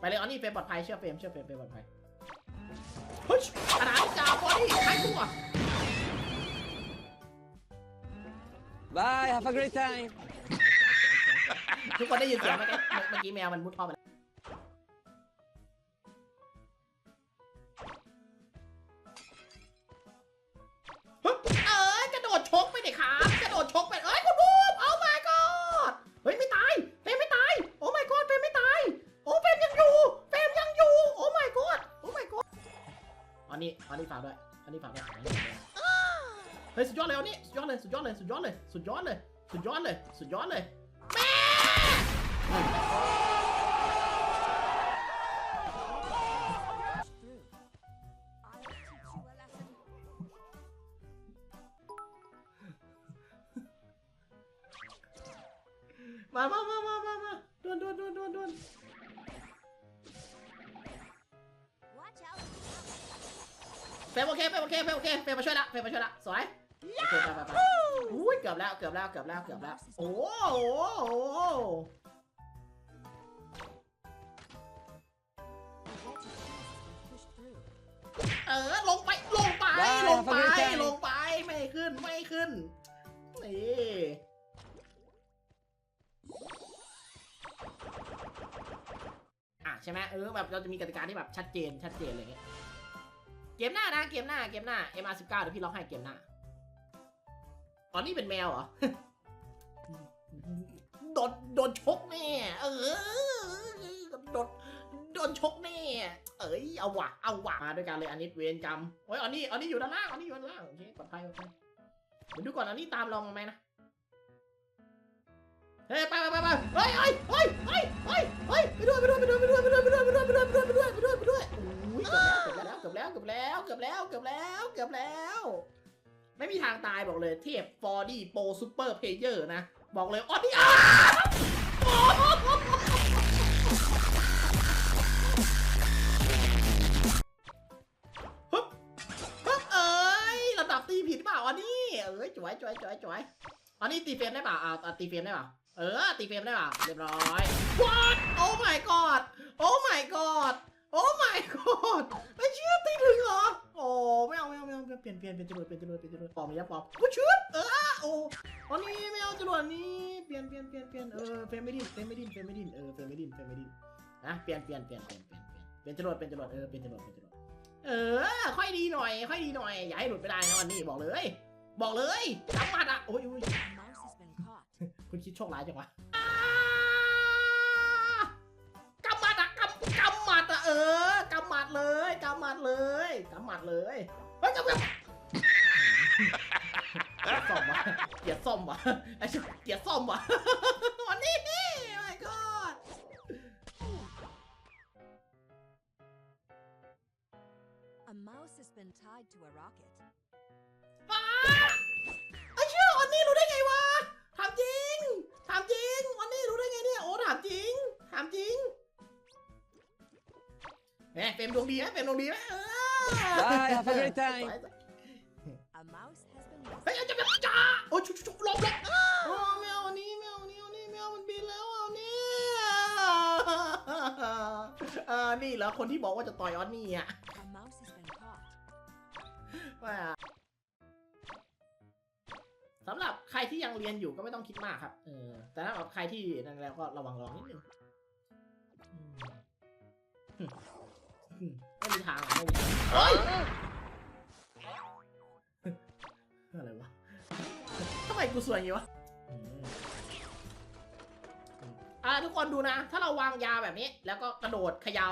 ไปเลยออนนี่เฟรมปลอดภัยเชื่อเฟรมเชื่อเฟรมเฟรมปลอดภัยเฮ้ยขนาดจ่าบอดี้ใครตัว Bye, have a great time. ทุกคนได้ยินเสียงไหมเมื่อเมื่อกี้แมวมันมุดท่อไปแล้ว ด้วยอันนี้ฝากด้วยเฮ้ยสุดยอดเลยอันนี้สุดยอดเลยสุดยอดเลยสุดยอดเลยสุดยอดเลยสุดยอดเลยสุดยอดเลยมามามามามามาดวนดวนดวนดวนดวน เฟรมโอเคเฟรมโอเคเฟรมโอเคเฟรมมาช่วยละเฟรมมาช่วยละสวยโอเคไปไปไปอุ้ยเกือบแล้วเกือบแล้วเกือบแล้วเกือบแล้วโอ้โหโอ้โห Push through. เออลงไปลงไปได้ลงไปครับได้ลงไปไม่ขึ้นไม่ขึ้นนี่อะใช่ไหมเออแบบเราจะมีกติกาที่แบบชัดเจนชัดเจนอะไรเงี้ย เกมหน้านะ เกมหน้า เกมหน้า MR19 เดี๋ยวพี่ล็อกให้เกมหน้าอ๋อนี่เป็นแมวเหรอ โดน โดนชกแน่ เออ โดน โดนชกแน่ เอ้ย เอาวะเอาวะมาด้วยกันเลยอันนี้เวรกรรมโอ้ยอันนี้ อันนี้อยู่ด้านล่าง อันนี้อยู่ด้านล่าง โอเค ปลอดภัยปลอดภัยเดี๋ยวดูก่อนอันนี้ตามลองมาไหมนะ เฮ้ย ไปไปไปไปเฮ้เฮ้ยเฮ้ยเฮ้ยเฮ้ยเฮ้ยไปด้วยไปด้วยไปด้วยไปด้วยไปด้วยไปด้วย กือบแล้วเกือบแล้วเกือบแล้วเกือบแล้วเกือบแล้ว ไม่มีทางตายบอกเลยเทพฟอร์ดี้โปรซูเปอร์เพเยอร์นะ บอกเลยอ๋อนี่อะฮึบฮึบเอ้ยระดับตีผิดเปล่าอันนี้เอ้ยจ๋วยจ๋วยจ๋วยจ๋วยอันนี้ตีเฟรมได้เปล่าอ่าอ่าตีเฟรมได้เปล่าเออตีเฟรมได้เปล่าเรียบร้อย what โอ้ my god โอ้ my god โอ้ my god ไม่เชื่อตีถึงเหรอ โอ้ไม่ เปลี่ยนเปลี่ยนเปลี่ยนจรวดเปลี่ยนจรวดเปลี่ยนจรวดปอมไม่ยับปอมกูชืดเออโอ้อันนี้ไม่เอาจรวดนี้เปลี่ยนเปลี่ยนเปลี่ยนเปลี่ยนเออเฟรมไม่ดินเฟรมไม่ดินเฟรมไม่ดินเออเฟรมไม่ดินเฟรมไม่ดินนะเปลี่ยนเปลี่ยนเปลี่ยนเปลี่ยนเปลี่ยนเปลี่ยนจรวดเป็นจรวดเออเปลี่ยนจรวดเป็นจรวดเออ ค่อยดีหน่อย ค่อยดีหน่อย อย่าให้หลุดไปได้นะวันนี้บอกเลย บอกเลยจำมัดอะ โอ้ยโอ้ย A mouse has been caught. คุณคิดโชคร้ายจังวะกำหมัดอะกำกำหมัดอะเออกำหมัดเลยกำหมัดเลยกำหมัดเลย เฮ้ยกำหมัดเกลียดส้มวะเกลียดส้มวะไอ้ชิบเกลียดส้มวะวันนี้ my god A mouse has been tied to a rocket. อ้าไอ้เชื่อวันนี้รู้ได้ไงวะถามจริงถามจริงวันนี้รู้ได้ไงเนี่ยโอ้ถามจริงถามจริงแหมเฟรมดวงดีไหมเฟรมดวงดีไหมเออ Bye, have a great time. A mouse has been เฮ้ยจะแบบจ้าโอ้ยชุบชุบหลบหลบโอ้แมวอันนี้แมวอันนี้อันนี้แมวมันบินแล้วอะเนี่ยอ่านี่เหรอคนที่บอกว่าจะต่อยออนนี่อะ A mouse has been caught. ว่าสำหรับใครที่ยังเรียนอยู่ก็ไม่ต้องคิดมากครับ เออ แต่ถ้าแบบใครที่นั่นแล้วก็ระวังระวังนิดนึงอืมอื มไม่มีทางอะไม่มีทางเฮ้ยอะไรวะทำไมกูสวยอย่างงี้วะอืมอ่าทุกคนดูนะ ถ้าเราวางยาแบบนี้ แล้วก็กระโดดเขยา่า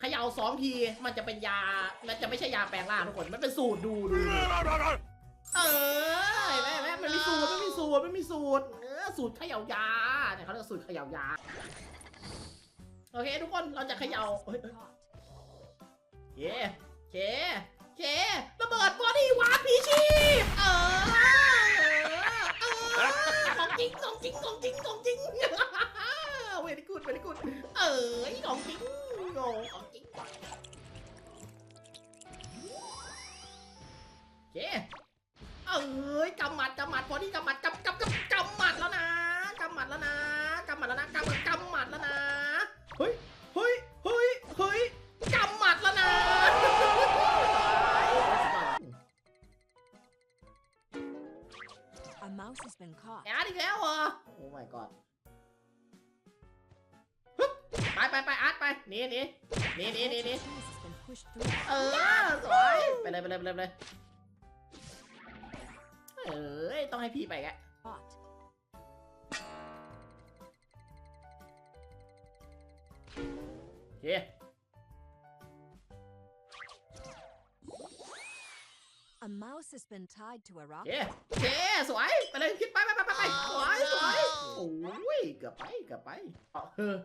เขย่าสองที มันจะเป็นยา มันจะไม่ใช่ยาแปลงร่างทุกคน มันเป็นสูตรดูดูดูเออแม่แม่มันมีสูตรมันมีสูตรมันมีสูตร เออสูตรเขย่ายาเนี่ยเขาเรียกว่าสูตรเขย่ายา โอเค ทุกคน เราจะเขย่าเฮ้ย เฮ้ย Caught. เค เค เคระเบิดบอดี้วาร์ปผีชีพเออเออของจริงของจริงของจริงของจริงเวลิกูดเวลิกูดเอ้ยของจริงโง่ของจริงเคเอ้ยกำหมัดกำหมัดบอดีกำหมัดกำกำกำกำหมัดแล้วนะกำหมัดแล้วนะ ไปไปไปอาร์ตไปหนีหนีหนีหนีหนีหนี Fuse has been pushed through. เออสวยไปเลยไปเลยไปเลยไปเลยเอ้ยต้องให้พี่ไปแก Caught. โอเค A mouse has been tied to a โอเค rocket. โอเคสวย ไปเลยขึ้นไปไปไปไปไปสวยสวยโอ้ยเกือบไปเกือบไปเอาเออ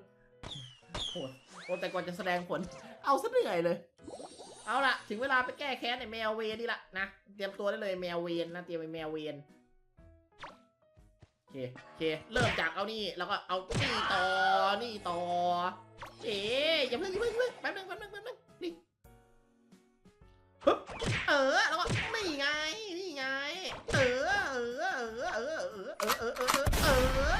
โหโอ้แต่ก่อนจะแสดงผล เอาซะเหนื่อยเลย เอาล่ะ ถึงเวลาไปแก้แค้นในแมวเวนนี่ละนะ เตรียมตัวได้เลยแมวเวนนะ เตรียมไปแมวเวนโอเคโอเค เริ่มจากเอานี่ แล้วก็เอานี่ต่อ นี่ต่อเอ๊ะอย่าเพิ่งอย่าเพิ่งอย่าเพิ่งแป๊บนึงแป๊บนึงแป๊บนึงนี่ปึ๊บเออ แล้วก็นี่ไง นี่ไง เออ เออ เออ เออ เออ เออ เออ เออ เอ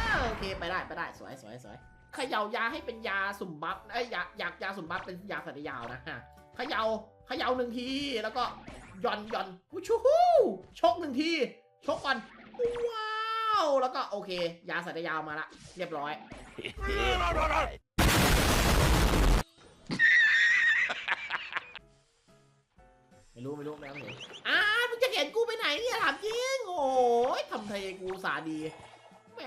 อ โอเค ไปได้ ไปได้ สวยสวยสวย เขย่ายาให้เป็นยาสุ่มบัฟเอ้ยยาอยากยาสุ่มบัฟเป็นยาสัตว์ยาวนะฮะเขย่าเขย่าหนึ่งทีแล้วก็หย่อนหย่อนวูชูฮู้ชกหนึ่งทีชกก่อนว้าวแล้วก็โอเค ยาสัตว์ยาวมาละเรียบร้อยไม่รู้ไม่รู้ไม่ต้องเห็นอ้ามึงจะเห็นกูไปไหนเนี่ยถามจริงโอ้ยทำไทยกูสาดีแหม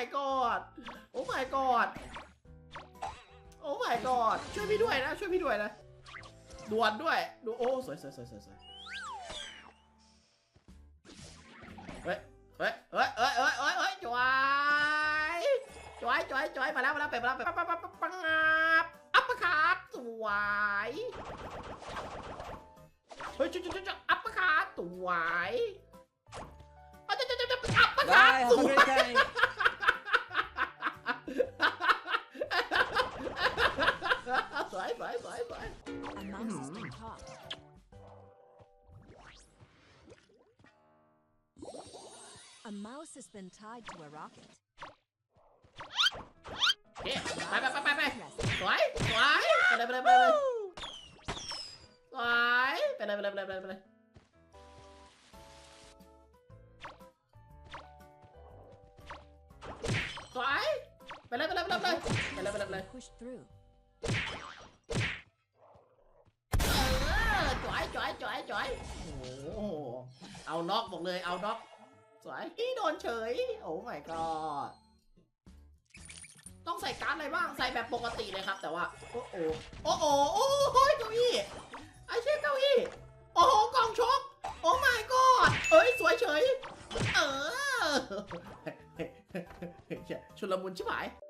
my god โอ้ my god โอ้ my god ช่วยพี่ด้วยนะ ช่วยพี่ด้วยนะด่วนด้วยดูโอ้สวยสวยสวยสวยสวยเฮ้ยเฮ้ยเฮ้ยเฮ้ยเฮ้ยเฮ้ยเฮ้ยจวยจวยจวยจวยมาแล้วมาแล้วเป็ดมาแล้วเป็ดปั๊บปั๊บปั๊บปั๊บปั๊บอัปปะขาดสวยเฮ้ยจุ๊จุ๊จุ๊จุ๊อัปปะขาดสวยเอาจุ๊จุ๊จุ๊จุ๊อัปปะขาด Bye, ส have a วย A mouse has been caught. A mouse has been tied to a rocket. โอเคไปไปไปไปไป Interesting. สวยสวยไปเลยไปเลยไปเลยสวยไปเลยไปเลยไปเลยไปเลยไปเลยสวยไปเลยไปเลยไปเลยไปเลยไปเลยไปเลยไปเลย Pushed through. เออจ่ อยจ่อยจ่อยจ่อยโอ้โหเอาน็อกบอกเลยเอาน็อกสวยอีโดนเฉย โอ้ my god ต้องใส่การ์ดอะไรบ้างใส่แบบปกติเลยครับ แต่ว่า โอ้โหโอ้โหโอ้โหเก้าอี้ไอเช่เก้าอี้โอ้โหกล่องชกโอ้ my god เอ้ยสวยเฉย เออชุลมุนชิบหายใค